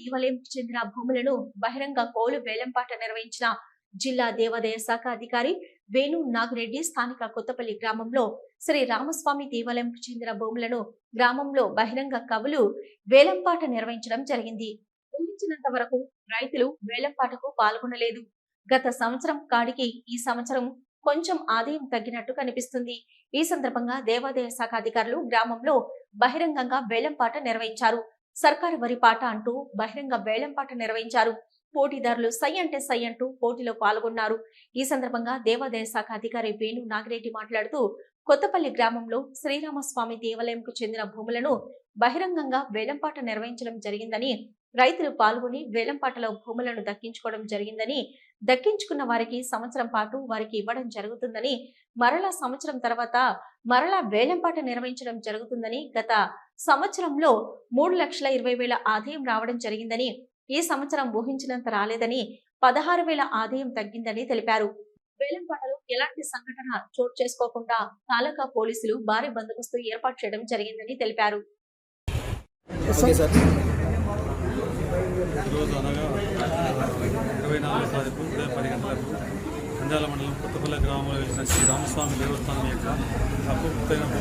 తీవలేంకు చెందిన భూములను బహిరంగ కోలు వేలంపాట నిర్వహించిన జిల్లా దేవాదాయ శాఖ అధికారి వేణు నాగిరెడ్డి స్థానిక కొత్తపల్లి గ్రామంలో శ్రీ రామస్వామి దేవాలయంకు చెందిన భూములను గ్రామంలో బహిరంగ కవులు వేలంపాట నిర్వహించడం జరిగింది. ఊహించినంత వరకు రైతులు వేలంపాటకు పాల్గొనలేదు. గత సంవత్సరం కాడికి ఈ సంవత్సరం కొంచెం ఆదాయం తగ్గినట్టు కనిపిస్తుంది. ఈ సందర్భంగా దేవాదాయ శాఖ అధికారులు గ్రామంలో బహిరంగంగా వేలంపాట నిర్వహించారు. సర్కారు వరి పాట అంటూ బహిరంగ వేలంపాట నిర్వహించారు. పోటీదారులు సై అంటే సై అంటూ పోటీలో పాల్గొన్నారు. ఈ సందర్భంగా దేవాదాయ శాఖ అధికారి వేణు నాగిరెడ్డి మాట్లాడుతూ కొత్తపల్లి గ్రామంలో శ్రీరామస్వామి దేవాలయంకు చెందిన భూములను బహిరంగంగా వేలంపాట నిర్వహించడం జరిగిందని రైతులు పాల్గొని వేలంపాటలో భూములను దక్కించుకోవడం జరిగిందని దక్కించుకున్న వారికి సంవత్సరం పాటు వారికి ఇవ్వడం జరుగుతుందని మరలా సంవత్సరం తర్వాత మరలా వేలంపాట నిర్వహించడం జరుగుతుందని గత సంవత్సరంలో మూడు లక్షల ఇరవై వేల ఆదాయం రావడం జరిగిందని ఈ సంవత్సరం ఊహించినంత రాలేదని పదహారు వేల ఆదాయం తగ్గిందని తెలిపారు. వేలంపాటలో ఎలాంటి సంఘటన చోటు చేసుకోకుండా తాలూకా పోలీసులు భారీ బందోబస్తు ఏర్పాటు చేయడం జరిగిందని తెలిపారు. Okay sir. ఈరోజు అనగా ఇరవై నాలుగో తారీఖు ఉదయం పది గంటలకు అందాల మండలం కొత్తపల్లి గ్రామంలో వెలిసిన శ్రీ రామస్వామి దేవస్థానం యొక్క ఒక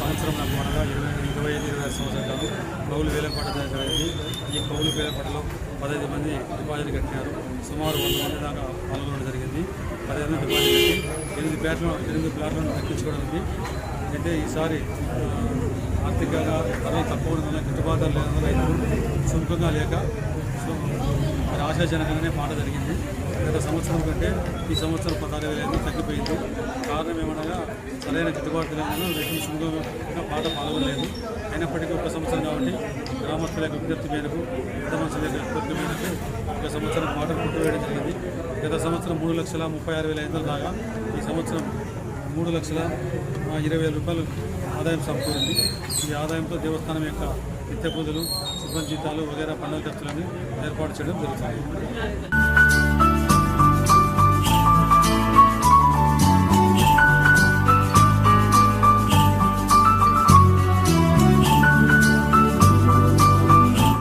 సంవత్సరం నాకు మనగా ఇరవై ఇరవై ఐదు ఇరవై ఆరు సంవత్సరాలు కౌలు వేలపాట జరిగింది ఈ కౌలు వేలపాటలో పదహైదు మంది డిపాజిట్ కట్టినారు. సుమారు వంద మంది దాకా పాల్గొనడం జరిగింది. పదహైదు మంది డిపాజిట్ కట్టి ఎనిమిది ప్లాట్లను ఎనిమిది ప్లాట్లను తగ్గించుకోవడానికి అయితే ఈసారి ఆర్థికంగా ధరలు తక్కువ ఉండడం వల్ల గిట్టుబాటు ధర రైతులు సుముఖంగా లేక సో మరి ఆశాజనకంగానే మాట జరిగింది. గత సంవత్సరం కంటే ఈ సంవత్సరం పదహారు వేల తగ్గిపోయింది. కారణం ఏమనగా సరైన గిట్టుబాటు లేనందున రైతులు సుముఖంగా పాట పాల్గొనలేదు అయినప్పటికీ ఒక సంవత్సరం కాబట్టి గ్రామస్తుల యొక్క విజ్ఞప్తి మేరకు పెద్ద మనుషుల యొక్క విజ్ఞప్తి మేరకు ఒక సంవత్సరం మాట వేయడం జరిగింది. గత సంవత్సరం మూడు లక్షల ముప్పై ఆరు వేల ఐదు దాకా ఈ సంవత్సరం మూడు లక్షల ఇరవై వేల రూపాయలు ఆదాయం సమకూరింది. ఈ ఆదాయంతో దేవస్థానం యొక్క నిత్య పూజలు సిబ్బంది జీతాలు వగేరా పండుగ ఖర్చులను ఏర్పాటు చేయడం జరుగుతుంది.